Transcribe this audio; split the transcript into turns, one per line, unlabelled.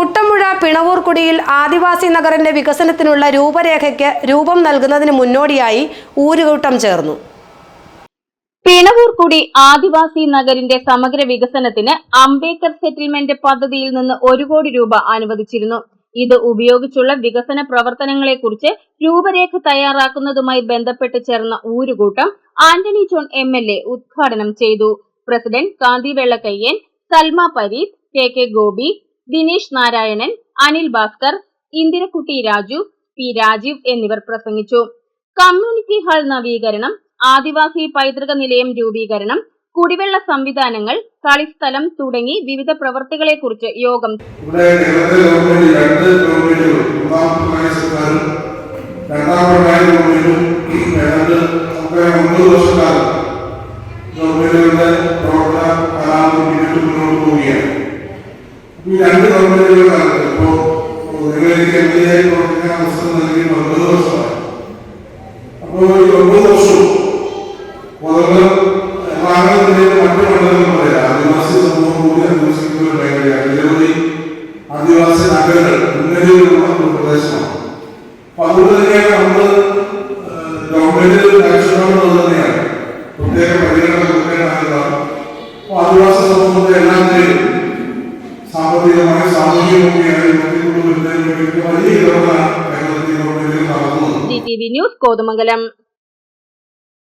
കുട്ടമ്പുഴ പിണവൂർക്കുടിയിൽ ആദിവാസി നഗറിന്റെ വികസനത്തിനുള്ള രൂപരേഖയ്ക്ക് രൂപം നൽകുന്നതിന് മുന്നോടിയായി ഊരുകൂട്ടം ചേർന്നു.
പിണവൂർക്കുടി ആദിവാസി നഗരിന്റെ സമഗ്ര വികസനത്തിന് അംബേദ്കർ സെറ്റിൽമെന്റ് പദ്ധതിയിൽ നിന്ന് ഒരു കോടി രൂപ അനുവദിച്ചിരുന്നു. ഇത് ഉപയോഗിച്ചുള്ള വികസന പ്രവർത്തനങ്ങളെക്കുറിച്ച് രൂപരേഖ തയ്യാറാക്കുന്നതുമായി ബന്ധപ്പെട്ട് ചേർന്ന ഊരുകൂട്ടം Antony John M L A ഉദ്ഘാടനം ചെയ്തു. President Kanthi Vellakkayyan Salma Pareeth K K Gopi Dinesh Narayanan Anil Bhaskar Indirakutty Raju P Rajeev എന്നിവർ പ്രസംഗിച്ചു. കമ്മ്യൂണിറ്റി ഹാൾ നവീകരണം ആദിവാസി പൈതൃക നിലയം രൂപീകരണം കുടിവെള്ള സംവിധാനങ്ങൾ കളിസ്ഥലം തുടങ്ങി വിവിധ യോഗം
നമുക്ക് ഒമ്പത് വർഷക്കാലം. ഗവൺമെന്റുകളുടെ പ്രവർത്തന കാലാവധി മുന്നോട്ട് ഈ രണ്ട് ഗവൺമെന്റുകളാണ് ഇപ്പോ നിങ്ങളിലേക്ക് എം എൽ എ അപ്പോൾ ഈ ഒമ്പത് വർഷവും മുതൽ ഭാരതത്തിലെ മറ്റു മണ്ഡലങ്ങൾ പോലെ ആദിവാസി സമൂഹം കൂടി ആദിവാസി നഗരങ്ങൾ മുൻനിരയിലുള്ള ഒരു പ്രദേശമാണ്. അപ്പൊ അതുകൊണ്ട് തന്നെയാണ് നമ്മൾ ഗവൺമെന്റ് തന്നെയാണ്. പ്രത്യേക പരിഗണന കൊടുക്കേണ്ടതാണ് ആദിവാസി സമൂഹത്തെ എല്ലാം സാമ്പത്തികമായി സാമൂഹികമായി വലിയ ഇടപെടലാണ് കേരളത്തിൽ
ന്യൂസ് കോതമംഗലം.